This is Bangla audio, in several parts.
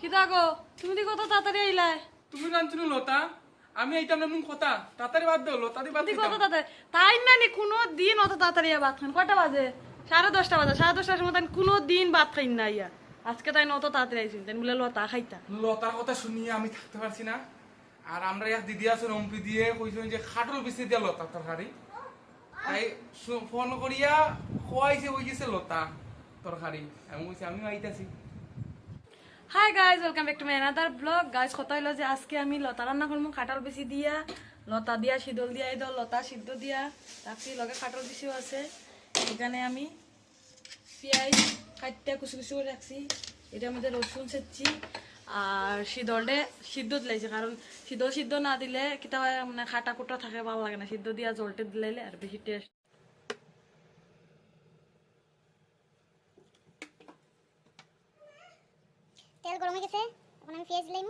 কি গো? তুমি দি কত তাড়াতাড়ি আইলাই তুমি জানছো লতা? আমি এইটাম না কথা তাড়াতাড়ি বাদ দাও লতা দি বাদ দি। কত তাড়াতাড়ি? তাই না নি কোনো দিন অত তাড়াতাড়ি ভাত খান কয়টা বাজে? সাড়ে দশটা বাজে। সাড়ে দশটার সময় কোনো দিন ভাত খাই না ইয়া আজকে তাই অত তাড়াতাড়ি আইসিন তাই বলে লতা খাইতা। লতার কথা শুনিয়ে আমি থাকতে পারছি না। আর আমরা এক দিদি আছে রম্পি দিয়ে কইছেন যে খাটল বিছে দিয়া লতা তরকারি তাই ফোন করিয়া খোয়াইছে ওই গেছে লতা তরকারি আমি কইছি আমিও আইতাছি। Hi guys welcome back to my another blog guys কথা হইল যে আজকে আমি লতা রান্না করব কাঁঠাল বেশি দিয়া, লতা দিয়া, শীতল দিয়া, এই লতা সিদ্ধ দিয়া। তারপরে লগে কাঁঠাল বেশিও আছে। এখানে আমি পেঁয়াজ কাটতে কুচি কুচি করে রাখছি। এটার মধ্যে রসুন সেচ্ছি আর শীতলটে সিদ্ধ দিলাইছে, কারণ সিদ্ধ সিদ্ধ না দিলে কিতা মানে খাটা কুটা থাকে, ভালো লাগে না। সিদ্ধ দিয়া জলটে দিলাইলে আর বেশি টেস্ট তেল গরম হয়ে গেছে, এখন আমি পেঁয়াজ দিলাম।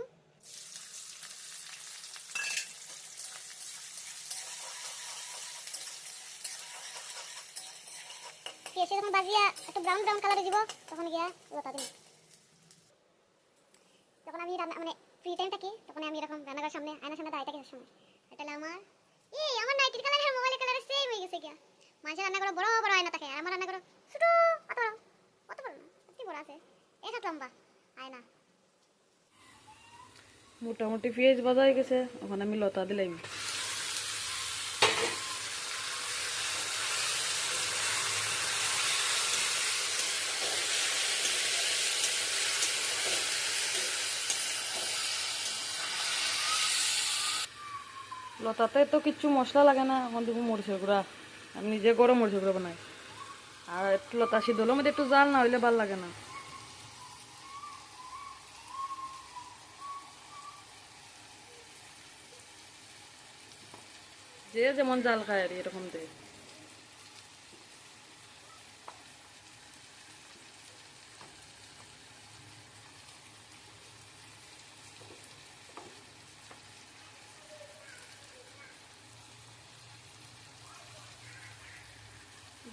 পেঁয়াজটা যখন বাজিয়া একটু ব্রাউন ব্রাউন কালারে দিব, তখন গিয়া লতা দিব যখন আমি রান্না মানে ফ্রি টাইম থাকি তখন আমি এরকম রান্নাঘর সামনে, আয়নার সামনে দাঁড়িয়ে থাকি সময়। এটা আমার এই, আমার নাইটির কালার আর মোবাইলের কালার সেম হয়ে গেছে গিয়া। মানুষের রান্না করো বড় বড় আয়না থাকে, আর আমার রান্না করো ছোট অত বড় অত বড় না অতি বড় আছে। এক হাত মোটামুটি পেঁয়াজ বাজা হয়ে গেছে, ওখানে আমি লতা দিলাম। লতাতে তো কিচ্ছু মশলা লাগে না, এখন দেবো মরিচের গুঁড়া। আমি নিজে গরম মরিচের গুঁড়া বানাই। আর একটু লতা সিদ্ধ হলো মধ্যে একটু জাল না হইলে ভালো লাগে না। যে যেমন জাল খায় আর এরকম দিয়ে।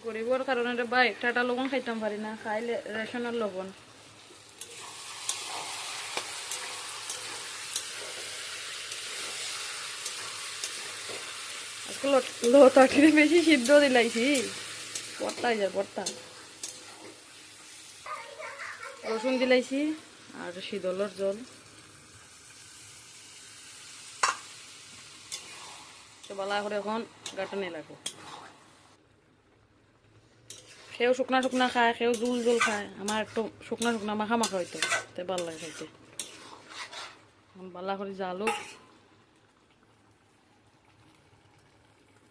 গরিবর কারণে ভাই, টাটা লবণ খাইতাম পারি না, খাইলে রেশনের লবণ। লতাটিরে বেশি সিদ্ধ দিলাইছি। বর্তা যায় বর্তা রসুন দিলাইছি আর শীতলের জল। বালা করে এখন গাঁটনে লাগবো। সেও শুকনা শুকনা খায়, সেও জোল জোল খায়। আমার একটু শুকনা শুকনা মাখা মাখা হইতো ভালো লাগে খাইতে। বালা করে জালুক।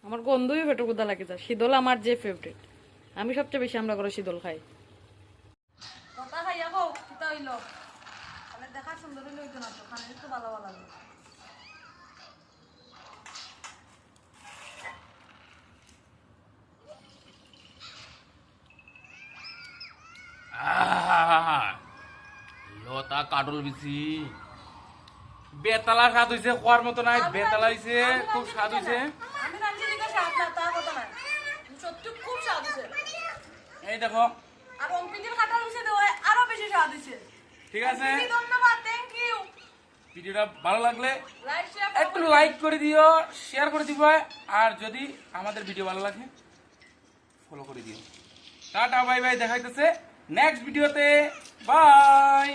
আমার গন্ধই পেটে গুদা লাগে যায় শীতল আমার যে ফেভারিট আমি সবচেয়ে বেশি আমরা করে শীতল খাই। কথা খাইয়া কও কিতা হইল। তাহলে দেখা সুন্দর হইল হইতো না তো খানে তো ভালো ভালো লাগে। লতা কাটল বিছি বেতালা স্বাদ হইছে খোয়ার মতো নাই বেতালা হইছে খুব স্বাদ হইছে। আমি রাঁধছি দিকে স্বাদ না তা কথা নাই। সত্যি খুব স্বাদ হয়েছে এই দেখো। আর অঙ্কিতের হয়েছে আরও বেশি স্বাদ হয়েছে ঠিক আছে। ধন্যবাদ থ্যাংক ইউ ভিডিওটা ভালো লাগলে একটু লাইক করে দিও শেয়ার করে দিবা আর যদি আমাদের ভিডিও ভালো লাগে ফলো করে দিও। টাটা বাই বাই দেখাইতেছে। নেক্সট ভিডিওতে বাই